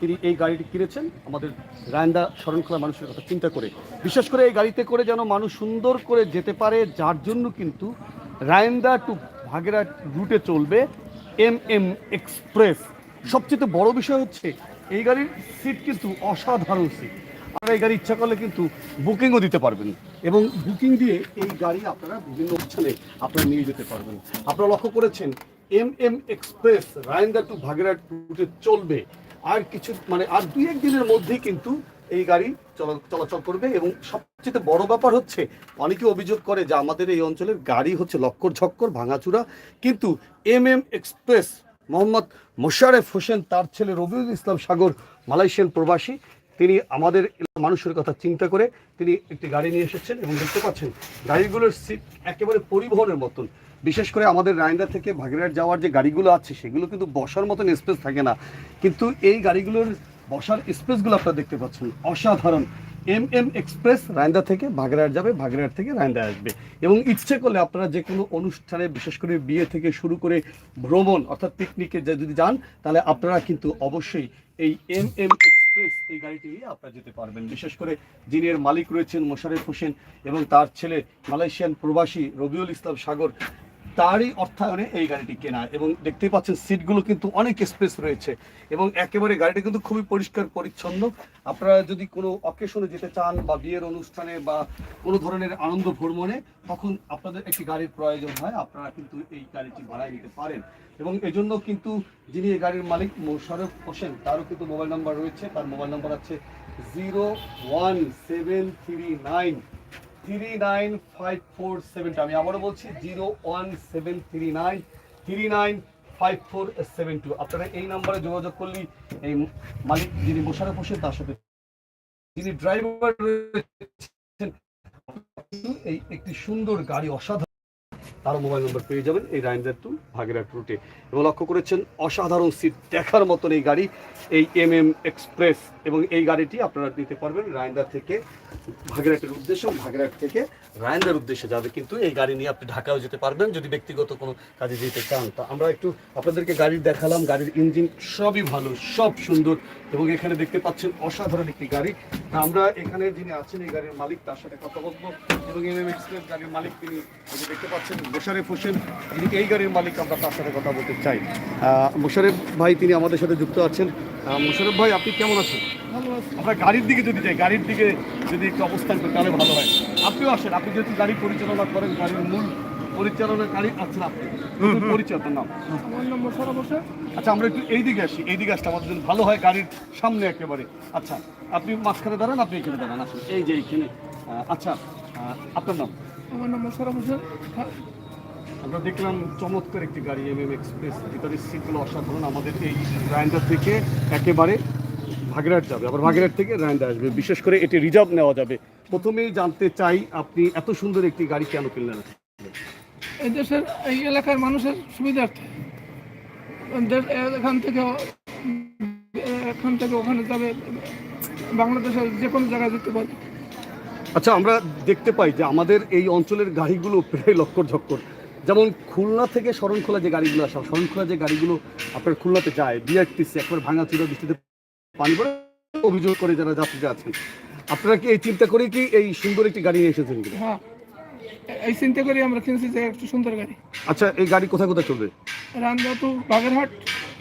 তিনি এই গাড়িটি কিনেছেন। আমাদের রায়ন্দা শরণখোলা মানুষের কথা চিন্তা করে। বিশেষ করে এই গাড়িতে করে যেন মানুষ সুন্দর করে যেতে পারে, যার জন্য কিন্তু রায়ন্দা টু ভাগেরহাট রুটে চলবে এম এম এক্সপ্রেস। সবচেয়ে বড় বিষয় হচ্ছে, এই গাড়ির সিট কিন্তু অসাধারণ সিট। আপনারা এই গাড়ি ইচ্ছা করলে কিন্তু বুকিংও দিতে পারবেন এবং বুকিং দিয়ে এই গাড়ি আপনারা বিভিন্ন স্থানে আপনারা নিয়ে যেতে পারবেন। আপনারা লক্ষ্য করেছেন M M express Rayenda to Bagerhat রুটে চলবে। আর কিছু মানে আর দুই এক দিনের মধ্যেই কিন্তু এই গাড়ি চলা- চলাচল করবে এবং সবচেয়ে বড় ব্যাপার হচ্ছে অনেকে অভিযোগ করে যে আমাদের এই অঞ্চলের গাড়ি হচ্ছে লক্কর ঝক্কর, ভাঙাচুরা। কিন্তু M M express Mohammad Mosharef Hossain, তার ছেলে রবিউল ইসলাম সাগর, মালয়েশিয়ান প্রবাসী। তিনি আমাদের মানুষের কথা চিন্তা করে তিনি একটি গাড়ি নিয়ে এসেছেন এবং দেখতে পাচ্ছেন গাড়িগুলোর সিট একেবারে পরিবহনের মতন। বিশেষ করে আমাদের রায়ন্দা থেকে ভাগেরহাট যাওয়ার যে গাড়িগুলো আছে, সেগুলো কিন্তু বসার মতন স্পেস থাকে না। কিন্তু এই গাড়িগুলোর বসার স্পেসগুলো আপনারা দেখতে পাচ্ছেন। অসাধারণ। এম এম এক্সপ্রেস রায়ন্দা থেকে ভাগেরহাট যাবে ভাগেরহাট থেকে রায়ন্দা আসবে। এবং ইচ্ছে করলে আপনারা যে কোনো অনুষ্ঠানে, বিশেষ করে বিয়ে থেকে শুরু করে ভ্রমণ, অর্থাৎ পিকনিকে যদি যান, তাহলে আপনারা কিন্তু অবশ্যই এই এম এম এক্সপ্রেস এই গাড়িটি নিয়ে আপনারা যেতে পারবেন। বিশেষ করে যিনি এর মালিক রয়েছেন মোশারেফ হোসেন এবং তার ছেলে মালয়েশিয়ান প্রবাসী রবিউল ইসলাম সাগর তারই অর্থায়নে এই গাড়িটি কেনা এবং দেখতেই পাচ্ছেন সিটগুলো কিন্তু অনেক স্পেস রয়েছে এবং একেবারে গাড়িটা কিন্তু খুবই পরিষ্কার, পরিচ্ছন্ন। আপনারা যদি কোনো অকেশনে যেতে চান বা বিয়ের অনুষ্ঠানে বা কোনো ধরনের আনন্দ ভ্রমণে, তখন আপনাদের একটি গাড়ির প্রয়োজন হয়। আপনারা কিন্তু এই গাড়িটি ভাড়ায় নিতে পারেন। এবং এজন্য কিন্তু যিনি এই গাড়ির মালিক মোশারফ হোসেন, তারও কিন্তু মোবাইল নাম্বার রয়েছে। তার মোবাইল নাম্বার আছে zero one seven three nine three nine five four সেভেনটা আমি আবারও বলছি zero one seven three nine three nine five four seven two আপনারা এই নাম্বারে যোগাযোগ করলেই এই মালিক যিনি মোশারফ হোসেন, তার সাথে যিনি ড্রাইভার এই একটি সুন্দর গাড়ি, অসাধারণ তারও মোবাইল নম্বর পেয়ে যাবেন এই রাইন্দার টু ভাগেরহাট রুটে। এবং লক্ষ্য করেছেন, অসাধারণ সিট দেখার মতন এই গাড়ি, এই এম এম এক্সপ্রেস এবং এই গাড়িটি আপনারা নিতে পারবেন রায়ন্দা থেকে ভাগেরহাটের উদ্দেশ্যে ভাগেরহাট থেকে রায়ন্দার উদ্দেশ্যে যাবে। কিন্তু এই গাড়ি নিয়ে আপনি ঢাকাও যেতে পারবেন যদি ব্যক্তিগত কোনো কাজে যেতে চান। তা আমরা একটু আপনাদেরকে গাড়ি দেখালাম। গাড়ির ইঞ্জিন সবই ভালো, সব সুন্দর। এবং এখানে দেখতে পাচ্ছেন অসাধারণ একটি গাড়ি। আমরা এখানে যিনি আছেন এই গাড়ির মালিক, তার সাথে কথা বলব। এবং এম এম এক্সপ্রেস গাড়ির মালিক তিনি দেখতে পাচ্ছেন মোশারেফ হোসেন যিনি এই গাড়ির মালিক আমরা তার সাথে কথা বলতে চাই। মোশারেফ ভাই তিনি আমাদের সাথে যুক্ত আছেন। মোশারেফ ভাই আপনি কেমন আছেন? আমরা গাড়ির দিকে যদি যাই গাড়ির দিকে যদি একটু অবস্থান করি তাহলে ভালো হয়। আপনিও আসেন আপনি যেহেতু গাড়ি পরিচালনা করেন গাড়ির মূল পরিচালনাকারী আছেন আপনি। পরিচয় আপনার নাম? আমার নাম মোশারফ হোসেন। আচ্ছা আমরা একটু এই দিকে আসি এই দিকে আসলে আমাদের জন্য ভালো হয় গাড়ির সামনে একেবারে। আচ্ছা আপনি মাঝখানে দাঁড়ান আপনি এখানে দাঁড়ান আসুন। এই যে এইখানে আচ্ছা আপনার নাম? আমার নাম মোশারফ হোসেন। হ্যাঁ, আমরা দেখলাম চমৎকার একটি গাড়ি এম এম এক্সপ্রেস ভিতরের সিটগুলো অসাধারণ। আমাদের এই রায়ন্দা থেকে একেবারে ভাগেরহাট যাবে। আবার ভাগেরহাট থেকে রায়ন্দা আসবে। বিশেষ করে এটি রিজার্ভ নেওয়া যাবে। প্রথমেই জানতে চাই আপনি এত সুন্দর একটি গাড়ি কেন কিনলেন? এই দেশের এই এলাকার মানুষের সুবিধার্থে। এখান থেকে এখান থেকে ওখানে যাবে বাংলাদেশের যে কোনো জায়গায় যেতে পারে আচ্ছা আমরা দেখতে পাই যে আমাদের এই অঞ্চলের গাড়িগুলো প্রায় লক্কর ঝক্কর। যেমন খুলনা থেকে শরণখোলা যে গাড়িগুলো আসা শরণখোলা যে গাড়িগুলো আপনার খুলনাতে যায় বিআরটিসি একবার ভাঙা চুরা বৃষ্টিতে পানি পড়ে অভিযোগ করে যারা যাত্রীরা আছেন। আপনারা কি এই চিন্তা করে কি এই সুন্দর একটি গাড়ি নিয়ে এসেছেন? হ্যাঁ। এই চিন্তা করি আমরা কিনছি যে একটু সুন্দর গাড়ি। আচ্ছা এই গাড়ি কোথায় কোথায় চলবে? রামদাতু বাগেরহাট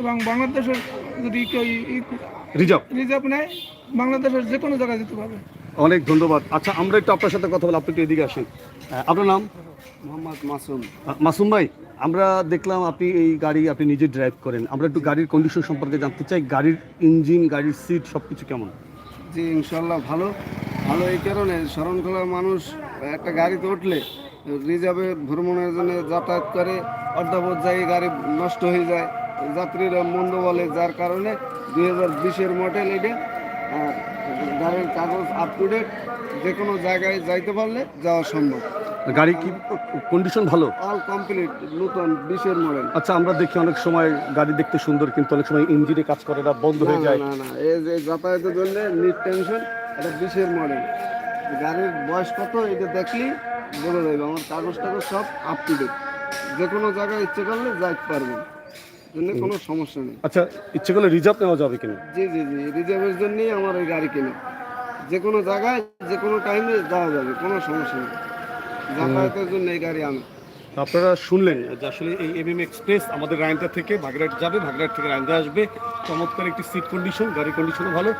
এবং বাংলাদেশের যদি কেউ রিজার্ভ। রিজার্ভ নেয় বাংলাদেশের যে কোনো জায়গায় যেতে পারবে। অনেক ধন্যবাদ। আচ্ছা আমরা একটু আপনার সাথে কথা বলি আপনি একটু এদিকে আসেন। আপনার নাম? মোহাম্মদ মাসুম। মাসুম ভাই আমরা দেখলাম আপনি এই গাড়ি আপনি নিজে ড্রাইভ করেন। আমরা একটু গাড়ির কন্ডিশন সম্পর্কে জানতে চাই গাড়ির ইঞ্জিন গাড়ির সিট সব কিছু কেমন? জি ইনশাল্লাহ ভালো। ভালো এই কারণে শরণখোলার মানুষ একটা গাড়িতে উঠলে রিজার্ভে ভ্রমণের জন্য যাতায়াত করে অর্ধাপথ যায় গাড়ি নষ্ট হয়ে যায়। যাত্রীরা মন্দ বলে যার কারণে দুই হাজার বিশের মডেল এটা গাড়ির কাগজ আপ টু ডেট যে কোনো জায়গায় যাইতে পারলে যাওয়া সম্ভব। গাড়ি কি কন্ডিশন ভালো? অল কমপ্লিট নতুন বিশের মডেল আচ্ছা আমরা দেখি অনেক সময় গাড়ি দেখতে সুন্দর কিন্তু অনেক সময় ইঞ্জিনে কাজ করে না বন্ধ হয়ে যায়। না না এই যে যাতায়াতের জন্য নিট টেনশন এটা বিশের মডেল গাড়ির বয়স কত এটা দেখলেই বলে দেবে আমার কাগজ টাগজ সব আপ টু ডেট যে কোনো জায়গায় ইচ্ছে করলে যাইতে পারবেন। জন্য কোনো সমস্যা নেই। আচ্ছা ইচ্ছে করলে রিজার্ভ নেওয়া যাবে কিনা? জি জি জি রিজার্ভের জন্যই আমার ওই গাড়ি কেনা। যে কোনো জায়গায় যে কোনো টাইমে যাওয়া যাবে কোনো সমস্যা নেই। যাতায়াতের জন্য এই গাড়ি আনা আপনারা শুনলেন যে আসলে এই এমএম এক্সপ্রেস আমাদের রায়ন্দা থেকে ভাগরাট যাবে ভাগরাট থেকে রায়ন্দা আসবে। চমৎকার একটি সিট কন্ডিশন গাড়ির কন্ডিশনও ভালো।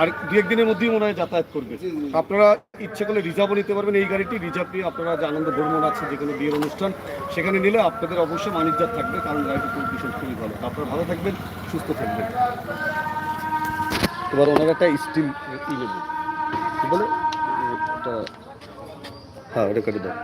আর দু একদিনের মধ্যেই মনে হয় যাতায়াত করবে। আপনারা ইচ্ছে করলে রিজার্ভও নিতে পারবেন এই গাড়িটি। রিজার্ভ নিয়ে আপনারা যে আনন্দ ভ্রমণ আছে যে কোনো বিয়ের অনুষ্ঠান সেখানে নিলে আপনাদের অবশ্যই মানিজ্জাত থাকবে কারণ গাড়িটির কন্ডিশন খুবই ভালো। আপনারা ভালো থাকবেন সুস্থ থাকবেন। এবার ওনার একটা স্টিল ই বলে? হ্যাঁ ওটা কেটে দাও।